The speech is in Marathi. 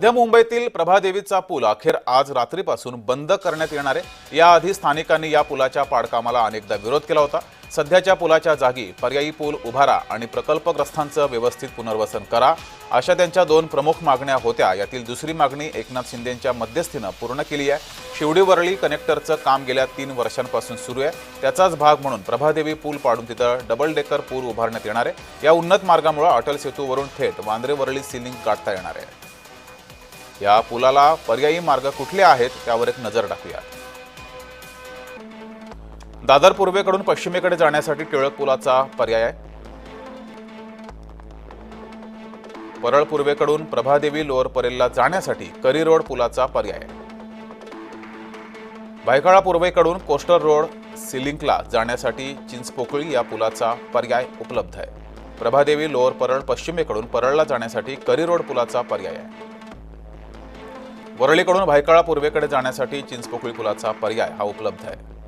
मध्य मुंबईतील प्रभादेवीचा पूल अखेर आज रात्रीपासून बंद करण्यात येणार आहे. याआधी स्थानिकांनी या पुलाच्या पाडकामाला अनेकदा विरोध केला होता. सध्याच्या पुलाच्या जागी पर्यायी पूल उभारा आणि प्रकल्पग्रस्तांचं व्यवस्थित पुनर्वसन करा. अशा त्यांच्या दोन प्रमुख मागण्या होत्या. यातील दुसरी मागणी एकनाथ शिंदेंच्या मध्यस्थीनं पूर्ण केली आहे. शिवडी वरळी कनेक्टरचं काम गेल्या तीन वर्षांपासून सुरू आहे. त्याचाच भाग म्हणून प्रभादेवी पूल पाडून तिथं डबल डेकर पूल उभारण्यात येणार आहे. या उन्नत मार्गामुळे अटल सेतूवरून थेट वांद्रे वरळी सिलिंग काढता येणार आहे. या पुलाला पर्यायी मार्ग कुठले आहेत त्यावर एक नजर टाकूया दादर पूर्वेकडून पश्चिमेकडे जाण्यासाठी टिळक पुलाचा पर्याय आहे. परळ पूर्वेकडून प्रभादेवी लोअर परेलला जाण्यासाठी करी रोड पुलाचा पर्याय आहे. भायखळा पूर्वेकडून कोस्टर रोड सिलिंकला जाण्यासाठी चिंचपोकळी या पुलाचा पर्याय उपलब्ध आहे. प्रभादेवी लोअर परळ पश्चिमेकडून परळला जाण्यासाठी करी रोड पुलाचा पर्याय आहे. वरळीकडून भायखळा पूर्वेकडे जाण्यासाठी चिंचपोकळी पुलाचा पर्याय हा उपलब्ध आहे.